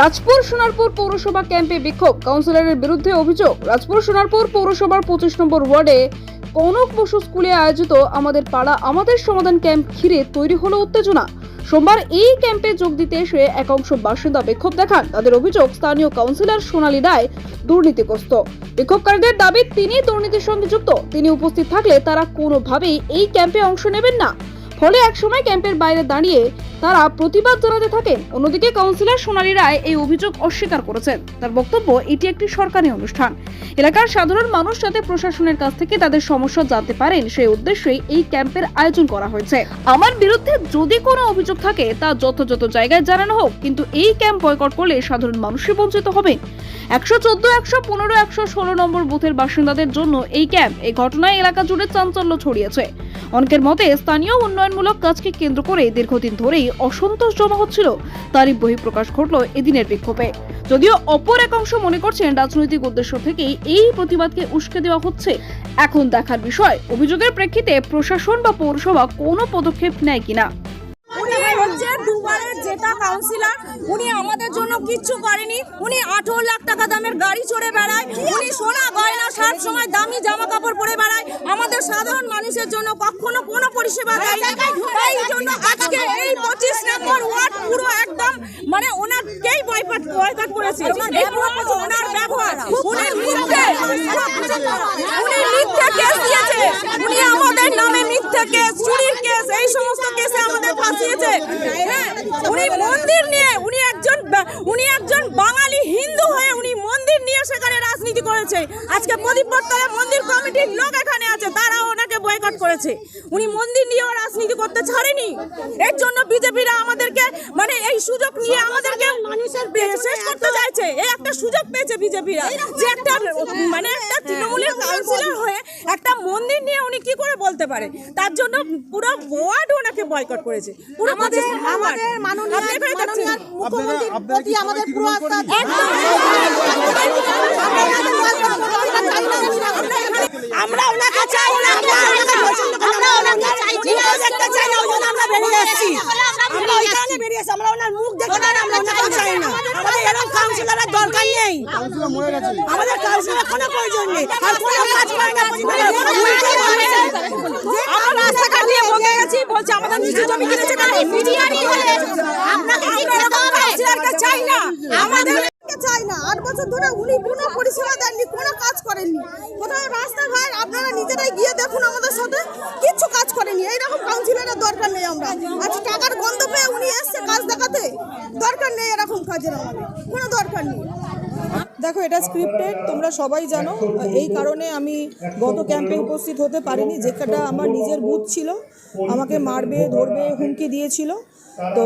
রাজপুর সোনারপুর পৌরসভা ক্যাম্পে বিক্ষোভ। কাউন্সিলরের বিরুদ্ধে অভিযোগ। রাজপুর সোনারপুর পৌরসভার পঁচিশ নম্বর ওয়ার্ডে কনক বসু স্কুলে আয়োজিত আমাদের পাড়া, আমাদের সমাধান ক্যাম্প ঘিরে তৈরি হলো উত্তেজনা। সোমবার এই ক্যাম্পে যোগ দিতে এসে একাংশ বাসিন্দা বিক্ষোভ দেখান। তাদের অভিযোগ, স্থানীয় কাউন্সিলর সোনালী রায় দুর্নীতিগ্রস্ত। বিক্ষোভকারীদের দাবি তিনি দুর্নীতির সঙ্গে যুক্ত। তিনি উপস্থিত থাকলে তারা কোনোভাবেই এই ক্যাম্পে অংশ নেবেন না। ফলে একসময় ক্যাম্পের বাইরে দাঁড়িয়ে তারা প্রতিবাদ জানাতে থাকেন অন্যদিকে কাউন্সিলর সোনালী রায় এই অভিযোগ অস্বীকার করেছেন। তার বক্তব্য, এটি একটি সরকারি অনুষ্ঠান। এলাকার সাধারণ মানুষ যাতে প্রশাসনের কাছ থেকে তাদের সমস্যা জানতে পারেন সেই উদ্দেশ্যেই এই ক্যাম্পের আয়োজন করা হয়েছে। আমার বিরুদ্ধে যদি কোনো অভিযোগ থাকে, তা যথাযথ জায়গায় জানানো হোক, কিন্তু এই ক্যাম্প বয়কট করলে সাধারণ মানুষই বঞ্চিত হবে। একশো চোদ্দ, একশো পনেরো, একশো ষোলো নম্বর বুথের বাসিন্দাদের জন্য এই ক্যাম্প, এই ঘটনায় এলাকা জুড়ে চাঞ্চল্য ছড়িয়েছে। অনেকের মতে স্থানীয় উন্নয়নমূলক কাজকে কেন্দ্র করে দীর্ঘদিন ধরেই অসন্তোষ জমা হচ্ছিল। তারই বহিঃপ্রকাশ ঘটল এদিনের বিক্ষোভে। যদিও অপর একাংশ মনে করছেন রাজনৈতিক উদ্দেশ্য থেকেই এই প্রতিবাদকে উস্কে দেওয়া হচ্ছে। এখন দেখার বিষয়, অভিযোগের প্রেক্ষিতে প্রশাসন বা পৌরসভা কোনো পদক্ষেপ নেয় কিনা। কাউন্সিলর উনি আমাদের জন্য কিচ্ছু করেনি। উনি আঠেরো লাখ টাকা দামের গাড়ি চড়ে বেড়ায়। উনি সোনা গয়না সব সময় দামি জামা কাপড় পরে বেড়ায়। আমাদের সাধারণ মানুষের জন্য কখনো কোনো পরিষেবা দেয় এই জন্য আজকে এই পঁচিশ নম্বর ওয়ার্ড পুরো একদম মানে ওনারকেই বয়কট বয়কট করেছে। ওনার ব্যবহার। উনি কেস দিয়েছে। উনি আমাদের নামে মিথ্যা কেস চুরির কেস এই সমস্ত কেসে আমাদের ফাঁসিয়েছে। হ্যাঁ, উনি মন্দির নিয়ে উনি একজন উনি একজন বাঙালি হিন্দু হয়ে উনি মন্দির নিয়ে সেখানে রাজনীতি করেছে। আজকে প্রদীপ মন্দির কমিটির লোক এখানে আছে তারা ওনাকে বয়কট করেছে। উনি মন্দির নিয়েও রাজনীতি করতে ছাড়েনি। এর জন্য বিজেপিরা আমাদেরকে মানে এই সুযোগ নিয়ে আমাদেরকে মানুষের শেষ করতে চাইছে। এই একটা সুযোগ পেয়েছে বিজেপিরা। যে একটা মানে একটা তৃণমূলের কাউন্সিলর হয়ে একটা মন্দির নিয়ে উনি কি করে বলতে পারে? তার জন্য পুরো ওয়ার্ড ওনাকে বয়কট করেছে। পুরো আমাদের আমাদের। মাননীয় মুখ্যমন্ত্রীর প্রতি আমাদের পুরো তৃণমূল আস্থা আমরা ওনাকে চাই না আমরা ওনাকে চাই না দেখতে চাই না ওই জন্য আমরা বেরিয়ে এসেছি আমরা ওই কারণে বেরিয়ে এসেছি আমরা ওনার মুখ দেখতে না আমরা ওনাকে চাই না। আমাদের এরকম কাউন্সিলরের দরকার নেই। আমাদের কাউন্সিলর কোনো প্রয়োজন নেই। আর কোনো কাজ করে না। আমরা রাস্তাঘাট দিয়ে বকে গেছি। বলছে আমাদের নিজের জমি কিনেছে এরকম কাউন্সিলরকে চাই না? আট বছর ধরে উনি কোনো পরিষেবা দেননি, কোনো কাজ করেননি। কোথাও রাস্তাঘাট, আপনারা নিজেরাই গিয়ে দেখুন আমাদের সাথে কিছু কাজ করেনি এইরকম কাউন্সিলরের দরকার নেই আমরা। আজ টাকার গন্ধ পেয়ে উনি এসছে কাজ দেখাতে, দরকার নেই এরকম কাজের আমাদের, কোনো দরকার নেই। দেখো, এটা স্ক্রিপ্টেড তোমরা সবাই জানো। এই কারণে আমি গত ক্যাম্পে উপস্থিত হতে পারিনি, যেটা আমার নিজের বুথ ছিল। আমাকে মারবে, ধরবে, হুমকি দিয়েছিল। তো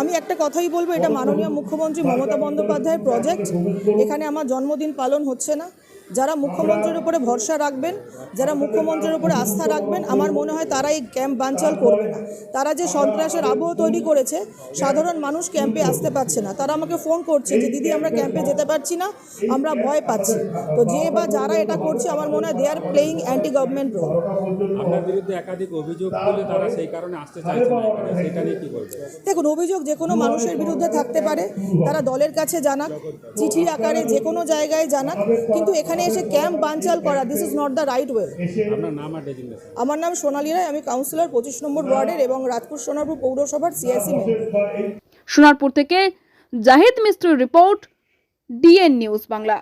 আমি একটা কথাই বলব, এটা মাননীয় মুখ্যমন্ত্রী মমতা বন্দ্যোপাধ্যায়ের প্রজেক্ট এখানে আমার জন্মদিন পালন হচ্ছে না। যারা মুখ্যমন্ত্রীর উপরে ভরসা রাখবেন যারা মুখ্যমন্ত্রীর উপরে আস্থা রাখবেন আমার মনে হয় তারা এই ক্যাম্প বানচাল করবে না। তারা যে সন্ত্রাসের আবহ তৈরি করেছে সাধারণ মানুষ ক্যাম্পে আসতে পারছে না। তারা আমাকে ফোন করছে যে দিদি আমরা ক্যাম্পে যেতে পারছি না আমরা ভয় পাচ্ছি। তো যে বা যারা এটা করছে আমার মনে হয় they are playing anti government role আপনার বিরুদ্ধে একাধিক অভিযোগ করলে তারা সেই কারণে আসতে চাইছে না সেটা নিয়ে কি বলবেন? দেখুন অভিযোগ যে কোনো মানুষের বিরুদ্ধে থাকতে পারে। তারা দলের কাছে জানাক চিঠি আকারে যে কোনো জায়গায় জানাক কিন্তু এখানে এসে ক্যাম্প বানচাল করা this is not the right way আমার নাম সোনালী রায় আমি কাউন্সিলর পঁচিশ নম্বর ওয়ার্ডের এবং রাজপুর সোনারপুর পৌরসভার সিআইসি সোনারপুর থেকে জাহিদ মিস্ত্রির রিপোর্ট ডিএন নিউজ বাংলা।